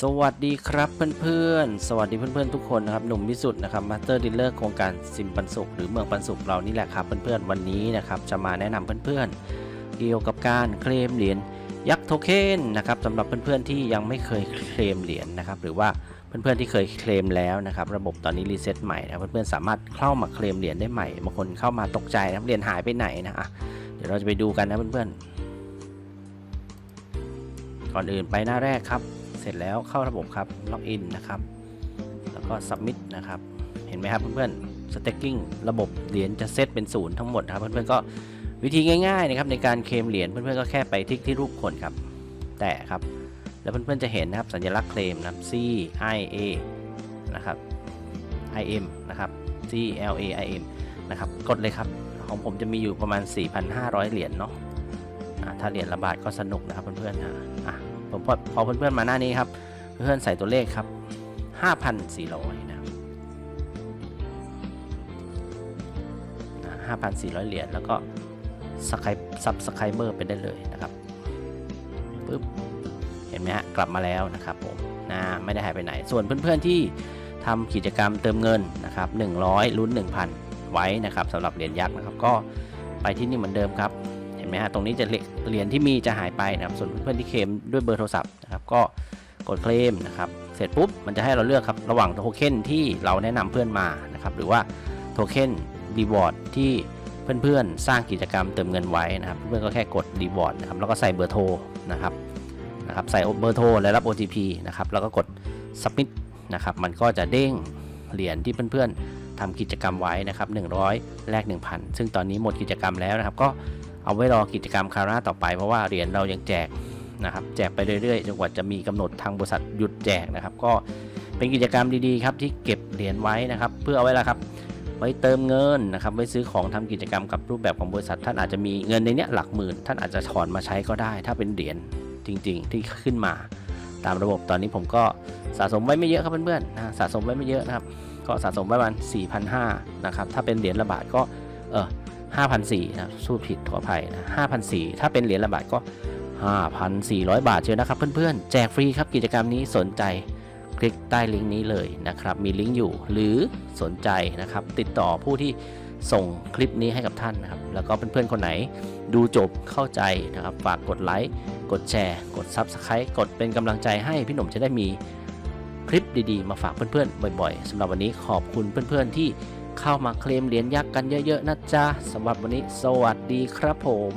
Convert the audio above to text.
สวัสดีครับเพื่อนๆ สวัสดีเพื่อนๆทุกคนนะครับหนุ่มวิสุทธ์นะครับมาสเตอร์ดีลเลอร์โครงการซิมปันสุขหรือเมืองปันสุขเรานี่แหละครับเพื่อนๆวันนี้นะครับจะมาแนะนำเพื่อนๆ เกี่ยวกับการเคลมเหรียญยักษ์โทเค็นนะครับสำหรับเพื่อนๆที่ยังไม่เคยเคลมเหรียญนะครับหรือว่าเพื่อนๆที่เคยเคลมแล้วนะครับระบบตอนนี้รีเซ็ตใหม่นะเพื่อนๆสามารถเข้ามาเคลมเหรียญได้ใหม่บางคนเข้ามาตกใจนะเหรียญหายไปไหนนะอะเดี๋ยวเราจะไปดูกันนะเพื่อนๆก่อนอื่นไปหน้าแรกครับ เสร็จแล้วเข้าระบบครับล็อกอินนะครับ แล้วก็ submit นะครับ เห็นไหมครับเพื่อนๆ staking ระบบเหรียญจะเซตเป็นศูนย์ทั้งหมดนะครับเพื่อนๆก็วิธีง่ายๆนะครับในการเคลมเหรียญเพื่อนๆก็แค่ไปทิกที่รูปคนครับ แตะครับ แล้วเพื่อนๆจะเห็นนะครับสัญลักษณ์เคลมนะครับ C I A นะครับ I M นะครับ C L A I M นะครับกดเลยครับ ของผมจะมีอยู่ประมาณ 4,500 เหรียญเนาะถ้าเหรียญละบาทก็สนุกนะครับเพื่อนๆนะะ ผมพอพอเพื่อนๆมาหน้านี้ครับ เพื่อนๆใส่ตัวเลขครับ 5,400 นะครับนะ5,400 เหรียญแล้วก็สกายซับสไครเบอร์ไปได้เลยนะครับปึ๊บเห็นไหมฮะกลับมาแล้วนะครับผมนะไม่ได้หายไปไหน ส่วนเพื่อนๆที่ทำกิจกรรมเติมเงินนะครับ100ลุ้น 1,000 ไว้นะครับสำหรับเหรียญยักษ์นะครับ ก็ไปที่นี่เหมือนเดิมครับ ห็นไหมฮะตรงนี้จะเหรียญที่มีจะหายไปนะครับส่วนเพื่อนที่เคลมด้วยเบอร์โทรศัพท์นะครับก็กดเคลมนะครับเสร็จปุ๊บมันจะให้เราเลือกครับระหว่างโทเค็นที่เราแนะนำเพื่อนมานะครับหรือว่าโทเค็นรีวอร์ดที่เพื่อนๆ สร้างกิจกรรมเติมเงินไว้นะครับเพื่อนก็แค่กดรีวอร์ดนะครับแล้วก็ใส่เบอร์โทรนะครับนะครับใส่เบอร์โทรและรับ OTP นะครับแล้วก็กด submit นะครับมันก็จะเด้งเหรียญที่เพื่อนๆทำกิจกรรมไว้นะครับ100 แลก 1,000 ซึ่งตอนนี้หมดกิจกรรมแล้วนะครับ ก็ เอาไว้รอกิจกรรมคราวหน้าต่อไปเพราะว่าเหรียญเรายังแจกนะครับแจกไปเรื่อยๆจนกว่าจะมีกำหนดทางบริษัทหยุดแจกนะครับ ก็เป็นกิจกรรมดีๆครับที่เก็บเหรียญไว้นะครับ เพื่อเอาไว้ละครับ ไว้เติมเงินนะครับไว้ซื้อของทำกิจกรรมกับรูปแบบของบริษัท ท่านอาจจะมีเงินในเนี้ยหลักหมื่น ท่านอาจจะถอนมาใช้ก็ได้ ถ้าเป็นเหรียญจริง ๆ ที่ขึ้นมา ตามระบบตอนนี้ผมก็สะสมไว้ไม่เยอะครับเพื่อนๆนะสะสมไว้ไม่เยอะนะครับ ก็สะสมไว้ประมาณ4,500นะครับถ้าเป็นเหรียญละบาทก็เออ 5,400นะสู้ผิดขออภัยนะ5,400ถ้าเป็นเหรียญละบาทก็ 5,400 บาทเชียวนะครับ เพื่อนๆ แจกฟรีครับกิจกรรมนี้สนใจคลิกใต้ลิงก์นี้เลยนะครับ มีลิงก์อยู่หรือสนใจนะครับ ติดต่อผู้ที่ส่งคลิปนี้ให้กับท่านนะครับ แล้วก็เพื่อนๆคนไหนดูจบเข้าใจนะครับ ฝากกดไลค์ กดแชร์ กด Subscribe กดเป็นกำลังใจให้พี่หนุ่มจะได้มีคลิปดีๆ มาฝากเพื่อนๆบ่อย ๆสำหรับวันนี้ขอบคุณเพื่อนๆที่ เข้ามาเคลมเหรียญยักษ์กันเยอะๆนะจ๊ะสำหรับวันนี้สวัสดีครับผม